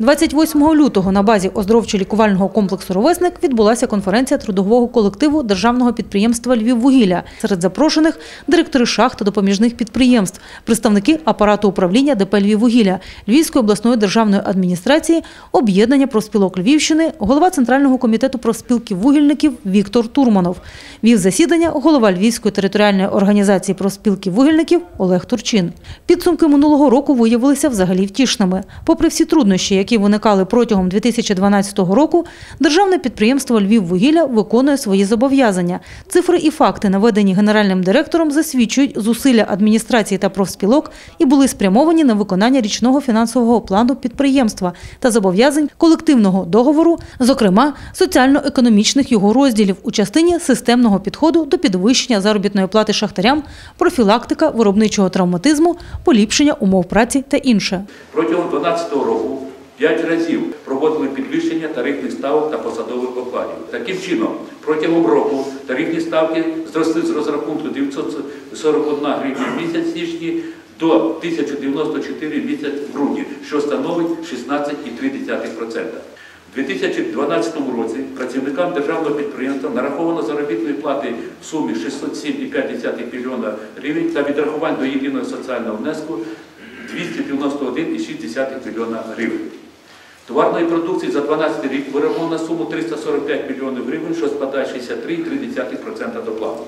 28 лютого на базі оздоровчо-лікувального комплексу «Ровесник» відбулася конференція трудового колективу державного підприємства «Львіввугілля». Серед запрошених – директори шахт та допоміжних підприємств, представники апарату управління ДП «Львіввугілля», Львівської обласної державної адміністрації, об'єднання профспілок Львівщини, голова Центрального комітету профспілки вугільників Віктор Турманов. Вів засідання голова Львівської територіальної організації профспілки вугільників Олег Турчин. Підсумки минулого року виявилися взагалі втішними. Попри всі труднощі, які виникали протягом 2012 року, державне підприємство «Львіввугілля» виконує свої зобов'язання. Цифри і факти, наведені генеральним директором, засвідчують зусилля адміністрації та профспілок і були спрямовані на виконання річного фінансового плану підприємства та зобов'язань колективного договору, зокрема соціально-економічних його розділів у частині системного підходу до підвищення заробітної плати шахтарям, профілактика виробничого травматизму, поліпшення умов праці та інше. Протягом 2012 року п'ять разів проводили підвищення тарифних ставок та посадових окладів. Таким чином, протягом року тарифні ставки зросли з розрахунку 941 гривня в місяць січні до 1094 в місяць в грудні, що становить 16,3%. У 2012 році працівникам державного підприємства нараховано заробітної плати в сумі 607,5 мільйона гривень та відрахувань до єдиного соціального внеску 291,6 мільйона гривень. Товарної продукції за 2012 рік вироблено на суму 345 мільйонів гривень, що складає 63,3% доплати.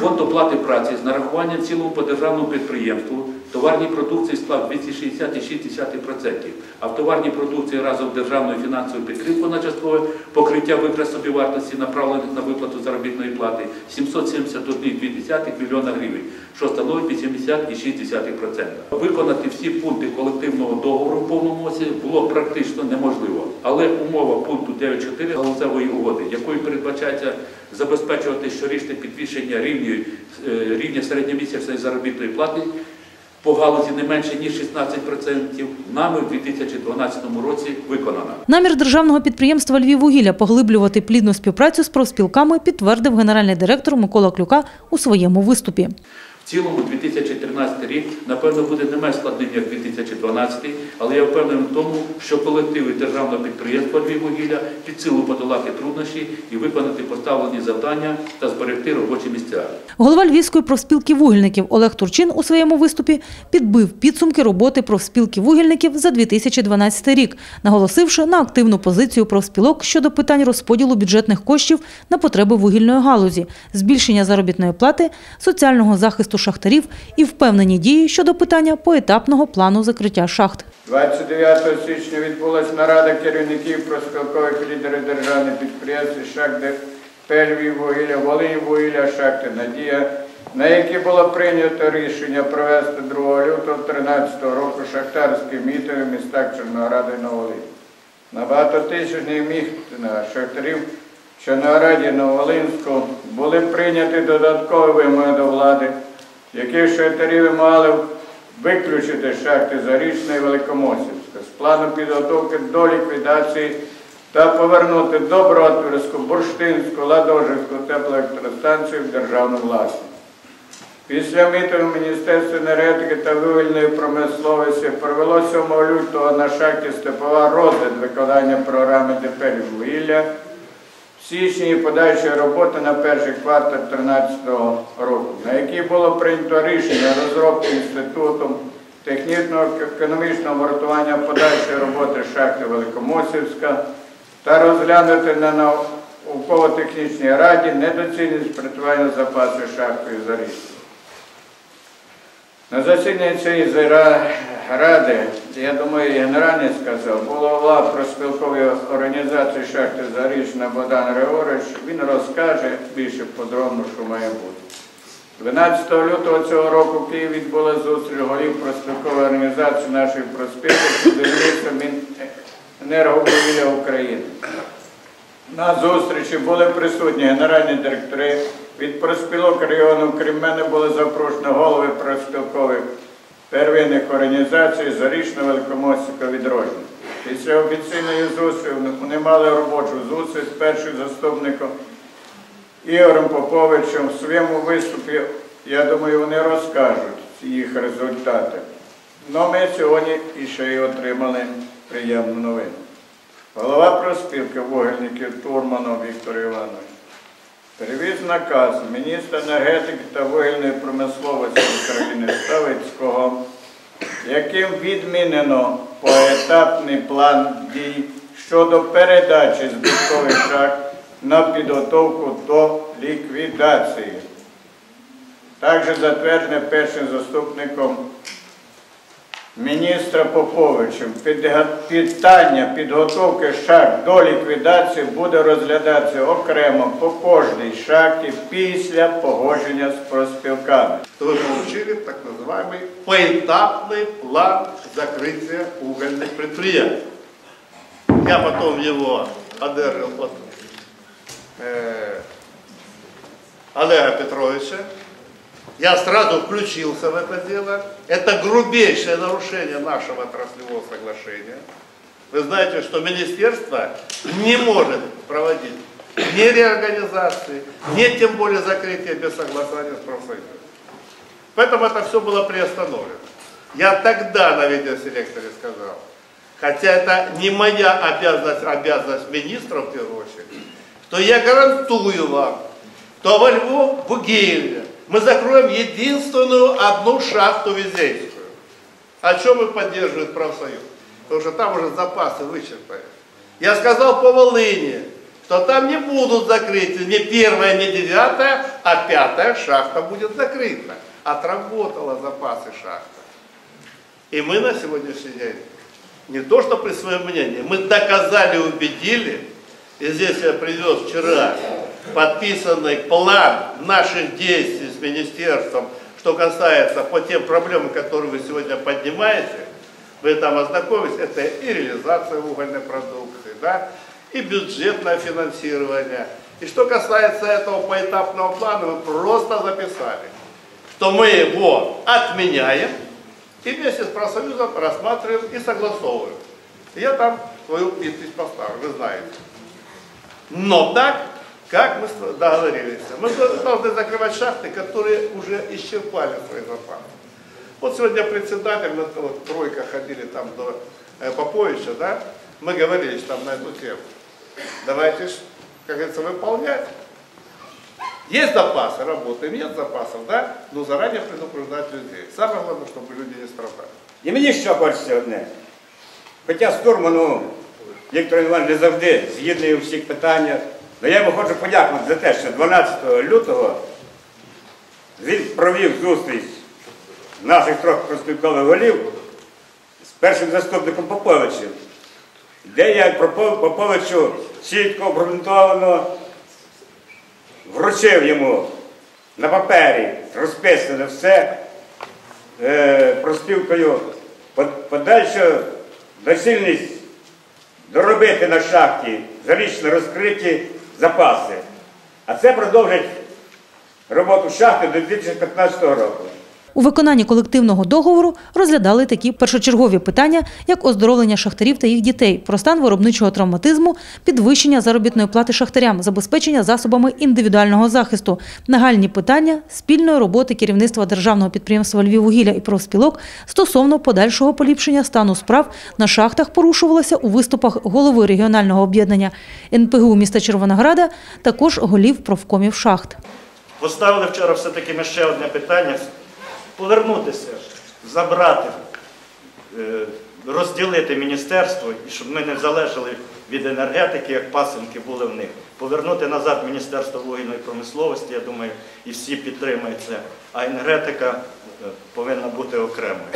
Фонд оплати праці з нарахуванням цілому по державному підприємству товарній продукції склав 260,6%, а в товарній продукції разом державною фінансовою підтримкою на часткове покриття витрат собівартості, направлених на виплату заробітної плати 771,2 мільйона гривень, що становить 80,6%. Виконати всі пункти колективного договору в повному обсязі було практично неможливо. Але умова пункту 9.4 галузевої угоди, якою передбачається забезпечувати щорічне підвищення рівня, рівня середньомісячної заробітної плати по галузі не менше ніж 16%, нами в 2012 році виконана. Намір державного підприємства «Львіввугілля» поглиблювати плідну співпрацю з профспілками підтвердив генеральний директор Микола Клюка у своєму виступі. В цілому 2013 рік, напевно, буде не менш складним, як 2012, але я впевнений в тому, що колективи державного підприємства «Львіввугілля» під силу подолати труднощі і виконати поставлені завдання та зберегти робочі місця. Голова Львівської профспілки вугільників Олег Турчин у своєму виступі підбив підсумки роботи профспілки вугільників за 2012 рік, наголосивши на активну позицію профспілок щодо питань розподілу бюджетних коштів на потреби вугільної галузі, збільшення заробітної плати, соціального захисту шахтарів і впевнені дії щодо питання поетапного плану закриття шахт. 29 січня відбулася нарада керівників профспілкових лідерів державних підприємств і шахт Пельві вугілля, Волинь вугілля, шахти Надія, на які було прийнято рішення провести 2 лютого 2013 року шахтарські мітинги в містах Чорнограда і Новолинь. На багатотисячний мітинг шахтарів Чорнограді Новолинську були прийняті додаткові вимоги до влади, які шахтарі вимагали виключити шахти Зарічна і Великомосівська з плану підготовки до ліквідації та повернути Добротвірську, Бурштинську, Ладожівську теплоелектростанцію в державну власність. Після мітингу Міністерства енергетики та вугільної промисловості провело 7 лютого на шахті Степова розгляд виконання програми ДП «Вугілля» січні і подальшої роботи на перший квартал 2013 року, на якій було прийнято рішення розробки інститутом технічного економічного вартування подальшої роботи шахти Великомосівська та розглянути на науково-технічній раді недоцільність працювання запасів шахтою Зарічної. На засіданні цієї ради, я думаю, генеральний сказав, була голова проспілкової організації шахти Зарічна Богдан Григорович, він розкаже більше подробно, що має бути. 12 лютого цього року в Києві відбула зустріч голів проспілкової організації нашої проспілки під керівництвом енерговугілля України. На зустрічі були присутні генеральні директори від проспілок району, крім мене були запрошені голови проспілкових первинних організацій Зарічна Великомостського відродження. Після офіційної зустрічі вони мали робочу зустріч з першим заступником Ігорем Поповичем. В своєму виступі, я думаю, вони розкажуть їх результати. Ну, ми сьогодні ще й отримали приємну новину. Голова проспілки вугільників Турманов Віктор Іванович перевіз наказ міністра енергетики та вугільної промисловості України Ставицького, яким відмінено поетапний план дій щодо передачі збиткових шахт на підготовку до ліквідації. Також затверджене першим заступником міністра Поповичем. Підга- Питання підготовки шахт до ліквідації буде розглядатися окремо по кожній шахті після погодження з проспілками. то вы получили так называемый поэтапный план закрытия угольных предприятий. Я потом его одержал от э, Олега Петровича. Я сразу включился в это дело. Это грубейшее нарушение нашего отраслевого соглашения. Вы знаете, что министерство не может проводить ни реорганизации, ни тем более закрытия без согласования с профсоюзом. Поэтому это все было приостановлено. Я тогда на видеоселекторе сказал, хотя это не моя обязанность, обязанность министра в первую очередь, то я гарантую вам, что во Львов, Бугелье, мы закроем единственную одну шахту визейскую. О чем и поддерживает профсоюз. Потому что там уже запасы вычерпаны. Я сказал по Волыне, что там не будут закрыты ни первая, ни девятая, а пятая шахта будет закрыта. Отработала запасы шахта. И мы на сегодняшний день не то что при своем мнении, мы доказали, убедили, и здесь я привез вчера подписанный план наших действий с министерством, что касается по тем проблемам, которые вы сегодня поднимаете, вы там ознакомились, это и реализация угольной продукции, да, и бюджетное финансирование. И что касается этого поэтапного плана, мы просто записали, что мы его отменяем и вместе с профсоюзом рассматриваем и согласовываем. Я там свою подпись поставлю, вы знаете. Но так, как мы с- договорились. Мы должны закрывать шахты, которые уже исчерпали свои запасы. Вот сегодня председатель, мы вот тройка ходили там до э, Поповича, да, мы говорили там на эту тему. Давайте, ж, как говорится, выполнять. Есть запасы, работаем, нет запасов, да, но заранее предупреждать людей. Самое главное, чтобы люди не страдали. І мені ще хочеться одне. Хоча з Турману Віктор Іванович не завжди згідний у всіх питаннях, але я йому хочу подякувати за те, що 12 лютого він провів зустріч наших трьох проспілкових голів з першим заступником Поповичем, де я Попов- Поповичу чітко обґрунтовано вручив йому на папері розписане все е, проспілкою подальшу доцільність доробити на шахті зарічно розкриті запаси. А це продовжить роботу шахти до 2015 року. У виконанні колективного договору розглядали такі першочергові питання, як оздоровлення шахтарів та їх дітей, про стан виробничого травматизму, підвищення заробітної плати шахтарям, забезпечення засобами індивідуального захисту, нагальні питання спільної роботи керівництва державного підприємства Львіввугілля і профспілок стосовно подальшого поліпшення стану справ на шахтах порушувалося у виступах голови регіонального об'єднання НПГУ міста Червонограда, також голів профкомів шахт. Поставили вчора все-таки ми ще одне питання. Повернутися, забрати, е, розділити міністерство, і щоб ми не залежали від енергетики, як пасинки були в них. Повернути назад Міністерство вугільної промисловості, я думаю, і всі підтримають це. А енергетика е, повинна бути окремою.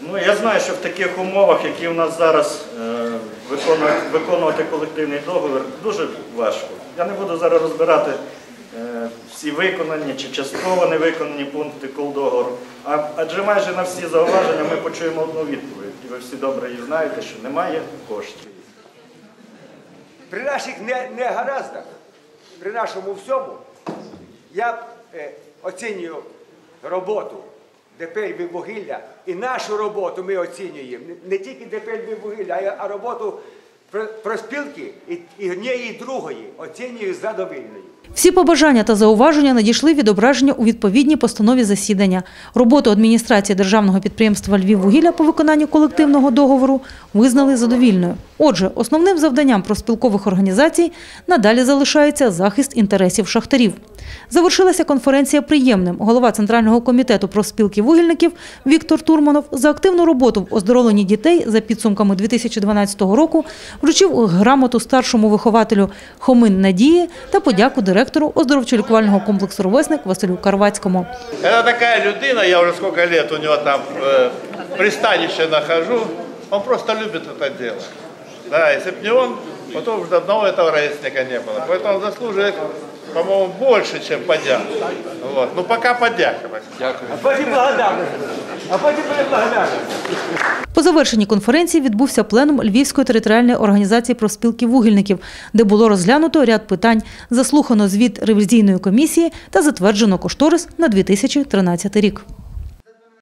Ну, я знаю, що в таких умовах, які у нас зараз е, виконувати, колективний договір, дуже важко. Я не буду зараз розбирати всі виконані чи частково не виконані пункти колдоговору, адже майже на всі зауваження ми почуємо одну відповідь. І ви всі добре її знаєте, що немає коштів. при наших не- негараздах, при нашому всьому, я е, оцінюю роботу ДП «Львіввугілля» і нашу роботу ми оцінюємо. Не- тільки ДП «Львіввугілля», а а роботу проспілки і, і однієї і другої оцінюю задовільною. Всі побажання та зауваження надійшли відображення у відповідній постанові засідання. Роботу адміністрації державного підприємства «Львіввугілля» по виконанню колективного договору визнали задовільною. Отже, основним завданням профспілкових організацій надалі залишається захист інтересів шахтарів. Завершилася конференція приємним. Голова Центрального комітету профспілки вугільників Віктор Турманов за активну роботу в оздоровленні дітей за підсумками 2012 року вручив грамоту старшому вихователю Хомин Надії та подяку директору оздоровчо-лікувального комплексу «Ровесник» Василю Карвацькому. Это такая людина, я уже сколько лет у него там э, пристанище нахожу, он просто любит это дело. Да, если бы не он, потом уже одного этого ровесника не было. Поэтому он заслуживает, по-моему, больше, чем подяку. Вот. Ну, пока подяка. А потім благодарність. А потім буде благодарність. По завершенні конференції відбувся пленум Львівської територіальної організації профспілки вугільників, де було розглянуто ряд питань, заслухано звіт ревізійної комісії та затверджено кошторис на 2013 рік.